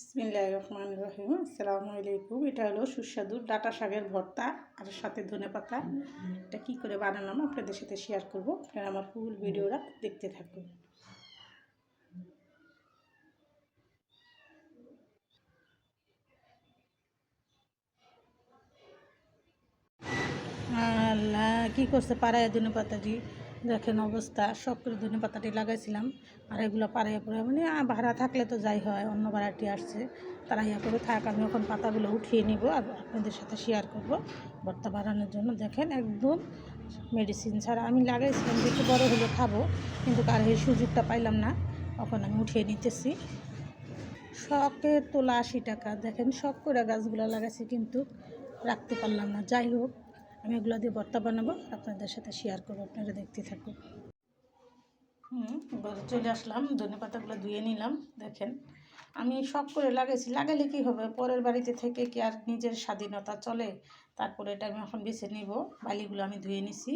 বিসমিল্লাহ রহমান রহিম আসসালামু আলাইকুম। এটা হলো সুস্বাদু ডাটা শাকের ভর্তা আর সাথে ধনে পাতা। এটা কী করে বানালাম আপনাদের সাথে শেয়ার করব। আপনারা আমার ফুল ভিডিওটা দেখতে থাকুন। আল্লাহ, কী করছে? পাড়ায় ধনে পাতাটি দেখেন অবস্থা সব করে ধনে পাতাটি লাগাইছিলাম আর এগুলো পাড়াইয়া পরে মানে ভাড়া থাকলে তো যাই হয়, অন্য ভাড়াটি আসছে। তারা ইয়া করে থাক, আমি এখন পাতাগুলো উঠিয়ে নিব আর আপনাদের সাথে শেয়ার করব। ভর্তা বাড়ানোর জন্য দেখেন একদম মেডিসিন ছাড়া আমি লাগাইছিলাম, একটু বড়ো হলে খাব, কিন্তু কার এই সুযোগটা পাইলাম না এখন আমি উঠিয়ে নিতেছি। শখের তোলা আশি টাকা, দেখেন শখ করে গাছগুলো লাগাইছি কিন্তু রাখতে পারলাম না, যাই হোক। আমি এগুলো দিয়ে ভর্তা বানাবো, আপনাদের সাথে শেয়ার করব, আপনারা দেখতে থাকুন। হুম ঘরে চলে আসলাম, ধনে পাতাগুলো ধুয়ে নিলাম, দেখেন। আমি শখ করে লাগাইছি, লাগালে কি হবে? পরের বাড়িতে থেকে কি আর নিজের স্বাধীনতা চলে? তারপরে এটা আমি এখন বেছে নিব, বালিগুলো আমি ধুয়ে নিছি।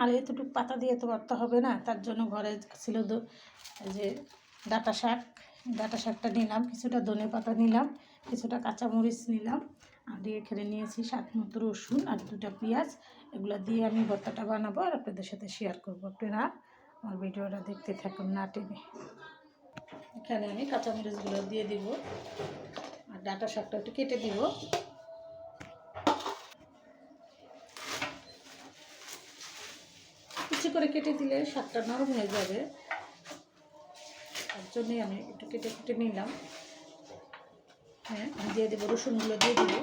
আর এতটুকু পাতা দিয়ে তো ভর্তা হবে না, তার জন্য ঘরে ছিল যে ডাটা শাক। ডাটা শাকটা নিলাম, কিছুটা ধনে পাতা নিলাম, কিছুটা কাঁচামরিচ নিলাম। আর এখানে নিয়েছি সাত মতো রসুন আর দুটা পেঁয়াজ। এগুলো দিয়ে আমি ভর্তাটা বানাবো আর আপনাদের সাথে শেয়ার করব। আপনারা আমার ভিডিওটা দেখতে থাকুন না টেনে। এখানে আমি কাঁচামরিচগুলো দিয়ে দিব আর ডাটা শাকটা একটু কেটে দিব। কিছু করে কেটে দিলে শাকটা নরম হয়ে যাবে। তার জন্যই আমি একটু কেটে কেটে নিলাম। হ্যাঁ দিয়ে দেবো রসুনগুলো দিয়ে দেবো।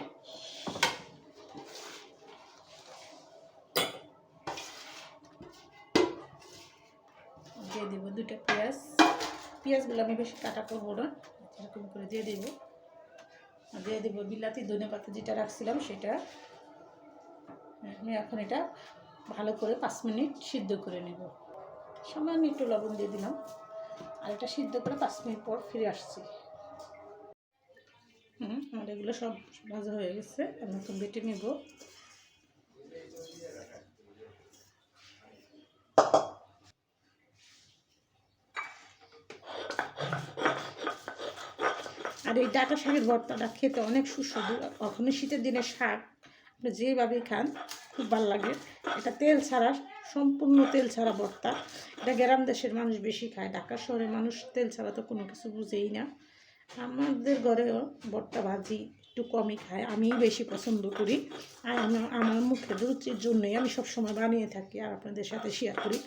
দিয়ে দেবো দুটো পেঁয়াজ। পেঁয়াজগুলো আমি বেশি কাটা করব না এরকম করে দিয়ে দেবো। দিয়ে দেবো বিলাতি ধনে পাতা যেটা রাখছিলাম সেটা। হ্যাঁ, আমি এখন এটা ভালো করে পাঁচ মিনিট সিদ্ধ করে নেব। সামান্য একটু লবণ দিয়ে দিলাম। আর এটা সিদ্ধ করে পাঁচ মিনিট পর ফিরে আসছি। হুম আমার এগুলো সব ভাজা হয়ে গেছে, আমি এখন বেটে নেব। আর এই ডাটা শাকের ভর্তাটা খেতে অনেক সুস্বাদু, কখনো শীতের দিনে শাক আপনি যেভাবেই খান, খুব ভালো লাগে। এটা তেল ছাড়া, সম্পূর্ণ তেল ছাড়া ভর্তা। এটা গ্রাম দেশের মানুষ বেশি খায়, ঢাকা শহরের মানুষ তেল ছাড়া তো কোনো কিছু বুঝেই না। আমাদের ঘরেও ভর্তা ভাজি একটু কমই খায়, আমিই বেশি পছন্দ করি। আর আমার আমার মুখের রুচির জন্যই আমি সবসময় বানিয়ে থাকি আর আপনাদের সাথে শেয়ার করি।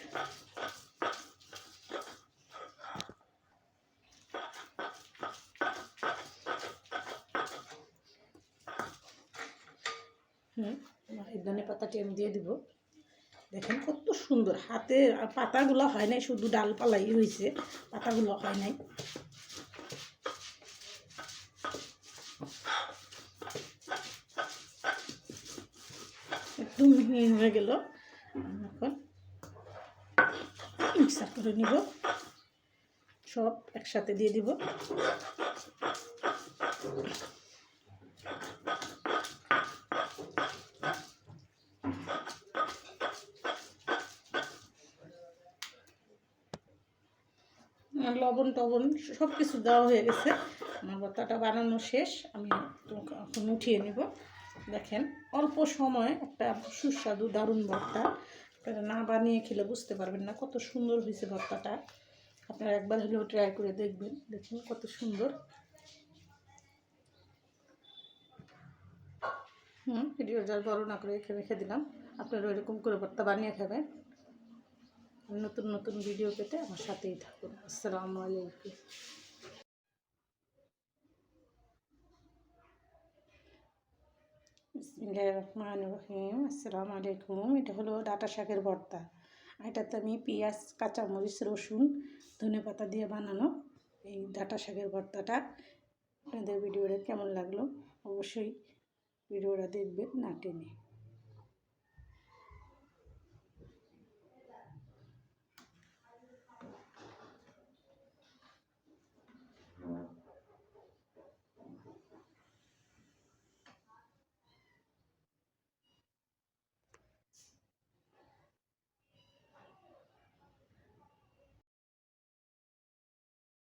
হুম ধনে পাতাটি আমি দিয়ে দিব। দেখেন কত সুন্দর হাতে পাতাগুলো হয় নাই, শুধু ডালপালাই হয়েছে, পাতাগুলো হয় নাই। একদম মিহি হয়ে গেল। এখন মিক্সার করে নিব। সব একসাথে দিয়ে দিব। লবণ টবণ সব কিছু দেওয়া হয়ে গেছে। আমার ভর্তাটা বানানো শেষ। আমি এখন উঠিয়ে নেব। দেখেন, অল্প সময় একটা সুস্বাদু দারুণ ভর্তা। আপনারা না বানিয়ে খেলে বুঝতে পারবেন না কত সুন্দর হয়েছে ভর্তাটা। আপনারা একবার হলেও ট্রাই করে দেখবেন। দেখুন কত সুন্দর। হুম ভিডিও যার বড় না করে রেখে রেখে দিলাম। আপনারা এরকম করে ভর্তা বানিয়ে খাবেন। নতুন নতুন ভিডিও পেতে আমার সাথেই থাকুন। আসসালামু আলাইকুম। বিসমিল্লাহ রহমান রহিম। আসসালামু আলাইকুম। এটা হলো ডাটা শাকের ভর্তা। এটা এটাতে আমি পেঁয়াজ কাঁচামরিচ রসুন, ধনে পাতা দিয়ে বানানো এই ডাটা শাকের ভর্তাটা। আপনাদের ভিডিওটা কেমন লাগল? অবশ্যই ভিডিওটা দেখবেন না টেনে।